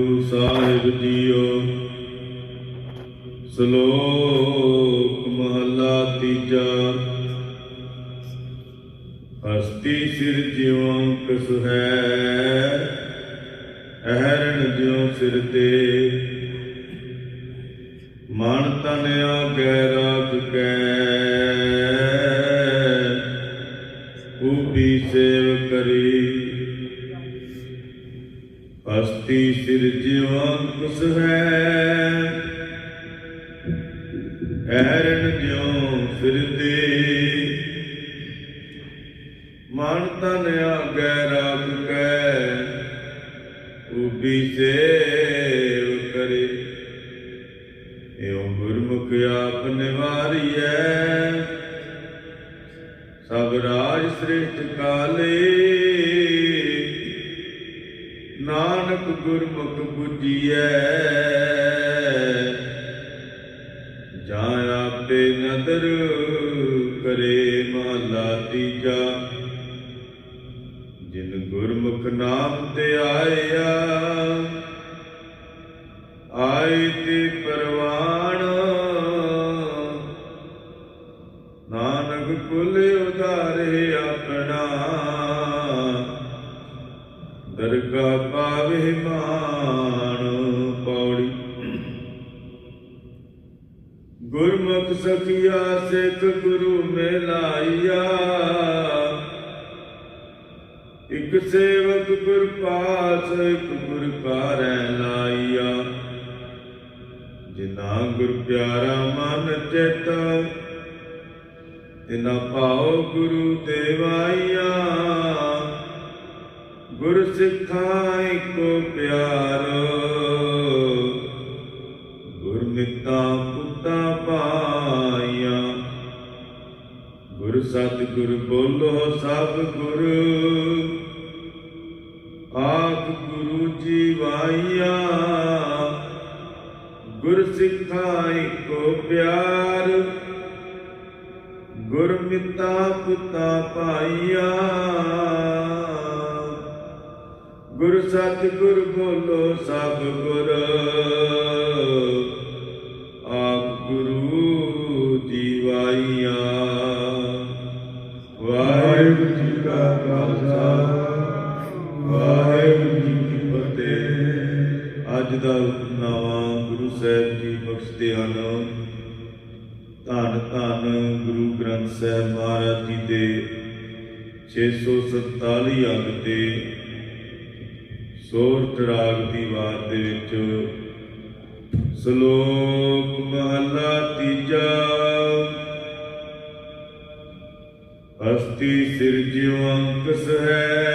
Guru Sahib JIO, ਸ਼ਲੋਕ ਮਹਲਾ ਤੀਜਾ। ਹਸਤੀ ਸਿਰ ਜਿਉਂ ਅੰਕ ਸੁਹੈ ਅਹਰਣ ਜਿਉਂ ਸਿਰ ਤੇ। ਮਨ ਤਨ ਆਗੈ ਰਾਖ ਕੈ। ਉਪੀ ਸੇਵ ਕਰੀ। ਹਸਤੀ ਸਿਰ ਜਿਵੰ ਕੁਸ ਹੈ। ਐਰਨ ਜਿਉ ਸਿਰ ਦੇ ਮਨ ਤਨ ਆਗੈ ਰਾਖ ਕੈ, ਉਬੀ ਸੇਵ ਕਰੇ। ਏਉ ਗੁਰਮੁਖ ਆਪ ਨਿਵਾਰੀਐ। ਸਭ ਰਾਜ ਸ੍ਰਿਸ਼ਟ ਕਾਲੇ। ਨਾਨਕ ਗੁਰਮੁਖ 부ਜੀਐ ਜਾਂ ਆਪੇ ਨਦਰ ਕਰੇ ਮਹਲਾ ਤੀਜਾ। ਜਿਨ ਗੁਰਮੁਖ ਨਾਮ ਤੇ ਆਇਆ, ਆਏ ਤੇ ਪਰਵਾਣ। ਨਾਨਕ ਕੁਲ ਉਧਾਰੇ ਆਪਣਾ। ਦਰਗਾ ਪਾਵੇ ਮਾਨ ਪੌੜੀ। ਗੁਰਮੁਖ ਸਖੀਆ, ਸਿੱਖ ਗੁਰੂ ਮਿਲਾਈਆ। ਇਕ ਸੇਵਕ ਗੁਰ ਪਾਸ ਇਕ ਗੁਰ ਕਾਰੈ ਲਾਈਆ। ਜਿਨਾ ਗੁਰ ਪਿਆਰਾ ਮਨ ਚੇਤਾ, ਤਿਨਾ ਪਾਓ ਗੁਰੂ ਦੇਵਾਈਆ। ਗੁਰ ਸਿੱਖਾਈ ਕੋ ਪਿਆਰੋ। ਗੁਰਮਿੱਤਾ ਪੁੱਤਾ ਪਾਇਆ ਗੁਰ ਸਤਿਗੁਰ ਬੋਲੋ ਸਭ ਗੁਰ। ਆਪ ਗੁਰੂ ਜੀ ਵਾਈਆ ਗੁਰ ਸਿੱਖਾਈ ਕੋ ਪਿਆਰ। ਗੁਰਮਿੱਤਾ ਪੁੱਤਾ ਪਾਈਆ ਗੁਰ ਸਤਿਗੁਰ ਬੋਲੋ ਸਭ ਗੁਰ। ਆਪ ਗੁਰੂ ਜੀਵਾਈਆ। ਵਾਹਿਗੁਰੂ ਜੀ ਕਾ ਖਾਲਸਾ। ਵਾਹਿਗੁਰੂ ਜੀ ਕੀ ਫਤਿਹ। ਅੱਜ ਦਾ ਹੁਕਮਨਾਮਾ ਗੁਰੂ ਸਾਹਿਬ ਜੀ ਬਖਸ਼ਦੇ ਹਨ। ਧੰਨ ਧੰਨ ਗੁਰੂ ਗ੍ਰੰਥ ਸਾਹਿਬ ਮਹਾਰਾਜ ਜੀ ਦੇ 647 ਅੰਗ ਤੇ ਸੋਰ ਤਰਾਗ ਦੀ ਬਾਤ ਦੇ ਵਿੱਚ। ਸ਼ਲੋਕ ਮਹਲਾ ਤੀਜਾ। ਹਸਤੀ ਸਿਰ ਜਿਉ ਅੰਕਸ ਹੈ।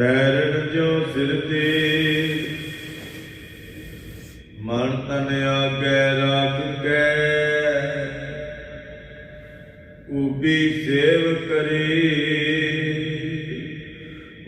ਐਰਨ ਜੋ ਸਿਰ ਤੇ। ਮਨ ਤਨ ਆਗੈ ਰਾਖ ਕੈ। ਉਬੀ ਸੇਵ